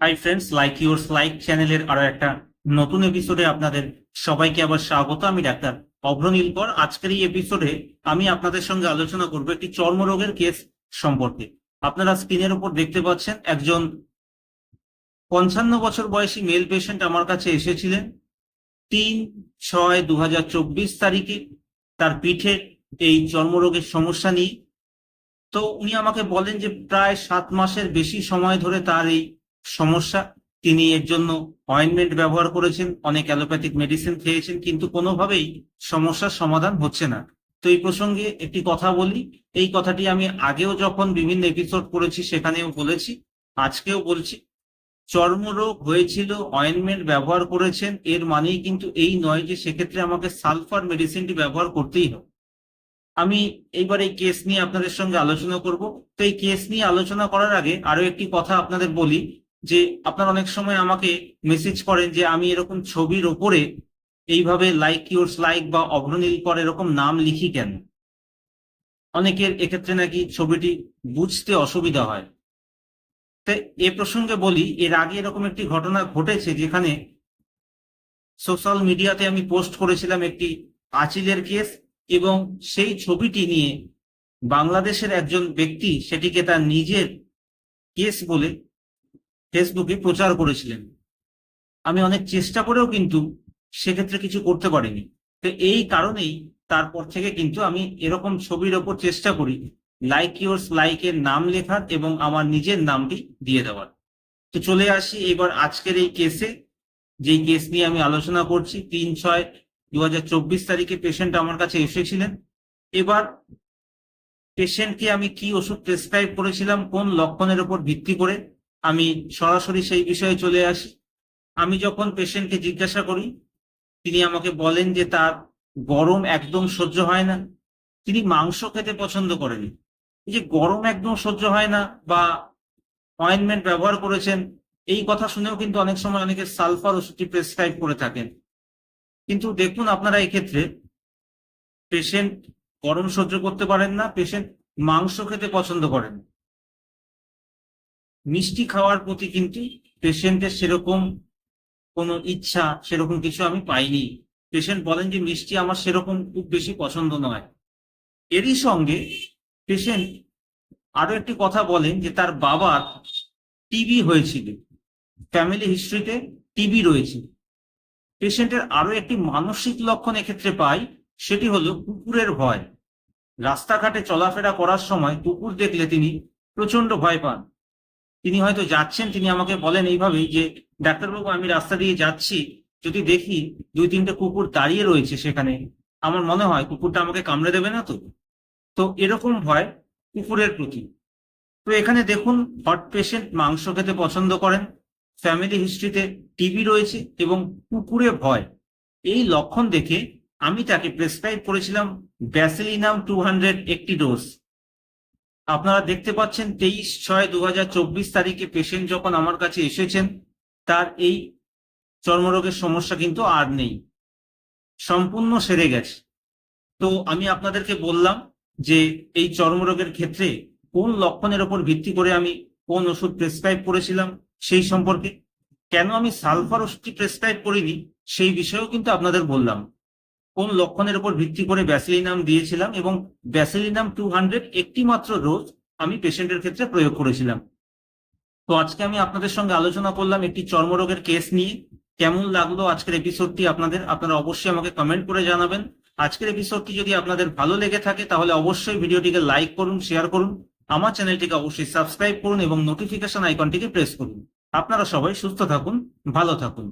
Hi friends like yours like চ্যানেলের আরও একটা নতুন এপিসোডে আপনাদের সবাইকে আবার স্বাগত। আমি ডাক্তার অভ্রনীলকর আজকের এই এপিসোডে আমি আপনাদের সঙ্গে আলোচনা করব একটি চর্মরোগের কেস সম্পর্কে। আপনারা স্ক্রিনের উপর দেখতে পাচ্ছেন, একজন পঞ্চান্ন বছর বয়সী মেল পেশেন্ট আমার কাছে এসেছিলেন। তিন ছয় দু তারিখে তার পিঠে এই চর্মরোগের সমস্যা নিয়ে। তো উনি আমাকে বলেন যে প্রায় সাত মাসের বেশি সময় ধরে তার এই সমস্যা। তিনি এর জন্য অয়েনমেন্ট ব্যবহার করেছেন, অনেক অ্যালোপ্যাথিক মেডিসিন খেয়েছেন, কিন্তু কোনোভাবেই সমস্যার সমাধান হচ্ছে না। তো এই প্রসঙ্গে একটি কথা বলি। এই কথাটি আমি আগেও যখন বিভিন্ন এপিসোড করেছি সেখানেও বলেছি, আজকেও বলছি। চর্মরোগ হয়েছিল অয়েনমেন্ট ব্যবহার করেছেন, এর মানেই কিন্তু এই নয় যে সেক্ষেত্রে আমাকে সালফার মেডিসিনটি ব্যবহার করতেই হবে। আমি এইবার এই কেস নিয়ে আপনাদের সঙ্গে আলোচনা করব। তো এই কেস নিয়ে আলোচনা করার আগে আরও একটি কথা আপনাদের বলি। যে আপনারা অনেক সময় আমাকে মেসেজ করেন যে আমি এরকম ছবির ওপরে এইভাবে লাইক ইউর্স লাইক বা অগ্রনীল কর এরকম নাম লিখি কেন? অনেকের এক্ষেত্রে নাকি ছবিটি বুঝতে অসুবিধা হয়। তো এ প্রসঙ্গে বলি, এর আগে এরকম একটি ঘটনা ঘটেছে যেখানে সোশ্যাল মিডিয়াতে আমি পোস্ট করেছিলাম একটি আচিলের কেস এবং সেই ছবিটি নিয়ে বাংলাদেশের একজন ব্যক্তি সেটিকে তার নিজের কেস বলে ফেসবুকে প্রচার করেছিলেন। আমি অনেক চেষ্টা করেও কিন্তু সেক্ষেত্রে কিছু করতে পারিনি। তো এই কারণেই তারপর থেকে কিন্তু আমি এরকম ছবির ওপর চেষ্টা করি লাইক ইউর্স লাইকের নাম লেখার এবং আমার নিজের নামটি দিয়ে দেওয়ার। তো চলে আসি এবার আজকের এই কেসে যেই কেস নিয়ে আমি আলোচনা করছি, তিন ছয় দু তারিখে পেশেন্ট আমার কাছে এসেছিলেন। এবার পেশেন্টকে আমি কি ওষুধ প্রেসক্রাইব করেছিলাম, কোন লক্ষণের উপর ভিত্তি করে? আমি সরাসরি সেই বিষয়ে চলে আসি। আমি যখন পেশেন্টকে জিজ্ঞাসা করি, তিনি আমাকে বলেন যে তার গরম একদম সহ্য হয় না। তিনি মাংস খেতে পছন্দ করেন। এই যে গরম একদম সহ্য হয় না বা অয়েনমেন্ট ব্যবহার করেছেন, এই কথা শুনেও কিন্তু অনেক সময় অনেকে সালফার ওষুধটি প্রেসক্রাইব করে থাকেন। কিন্তু দেখুন আপনারা এক্ষেত্রে পেশেন্ট গরম সহ্য করতে পারেন না পেশেন্ট মাংস খেতে পছন্দ করেন। মিষ্টি খাওয়ার প্রতি কিন্তু পেশেন্টের সেরকম কোনো ইচ্ছা, সেরকম কিছু আমি পাইনি। পেশেন্ট বলেন যে, মিষ্টি আমার সেরকম খুব বেশি পছন্দ নয়। এরই সঙ্গে পেশেন্ট আরও একটি কথা বলেন যে, তার বাবার টিবি হয়েছিল। ফ্যামিলি হিস্ট্রিতে টিবি রয়েছে। পেশেন্টের আরও একটি মানসিক লক্ষণ এক্ষেত্রে পাই, সেটি হলো কুকুরের ভয়। রাস্তাঘাটে চলাফেরা করার সময় কুকুর দেখলে তিনি প্রচণ্ড ভয় পান। তিনি হয়তো যাচ্ছেন, তিনি আমাকে বলেন এইভাবেই যে, ডাক্তারবাবু, আমি রাস্তা দিয়ে যাচ্ছি, যদি দেখি দুই তিনটে কুকুর দাঁড়িয়ে রয়েছে সেখানে, আমার মনে হয় কুকুরটা আমাকে কামড়ে দেবে না তো? তো এরকম ভয় কুকুরের প্রতি। তো এখানে দেখুন, হট পেশেন্ট মাংস খেতে পছন্দ করেন, ফ্যামিলি হিস্ট্রিতে টিবি রয়েছে এবং কুকুরে ভয়। এই লক্ষণ দেখে আমি তাকে প্রেসক্রাইব করেছিলাম ব্যাসিলিনাম টু হান্ড্রেড একটি ডোজ। আপনারা দেখতে পাচ্ছেন তেইশ ছয় দু তারিখে পেশেন্ট যখন আমার কাছে এসেছেন, তার এই চর্মরোগের সমস্যা কিন্তু আর নেই। সম্পূর্ণ সেরে গেছে। তো আমি আপনাদেরকে বললাম যে এই চর্মরোগের ক্ষেত্রে কোন লক্ষণের ওপর ভিত্তি করে আমি কোন ওষুধ প্রেসক্রাইব করেছিলাম সেই সম্পর্কে। কেন আমি সালফার ওষুধটি প্রেসক্রাইব করিনি সেই বিষয়েও কিন্তু আপনাদের বললাম। কোন লক্ষণের উপর ভিত্তি করে ব্যাসিলিনাম দিয়েছিলাম এবং ব্যাসিলিনাম টু হান্ড্রেড একটি মাত্র রোজ আমি পেশেন্টের ক্ষেত্রে প্রয়োগ করেছিলাম। তো আজকে আমি আপনাদের সঙ্গে আলোচনা করলাম একটি চর্মরোগের কেস নিয়ে। কেমন লাগল আজকের এপিসোডটি আপনাদের? আপনারা অবশ্যই আমাকে কমেন্ট করে জানাবেন। আজকের এপিসোডটি যদি আপনাদের ভালো লেগে থাকে, তাহলে অবশ্যই ভিডিওটিকে লাইক করুন শেয়ার করুন। আমার চ্যানেলটিকে অবশ্যই সাবস্ক্রাইব করুন এবং নোটিফিকেশন আইকনটিকে প্রেস করুন। আপনারা সবাই সুস্থ থাকুন, ভালো থাকুন।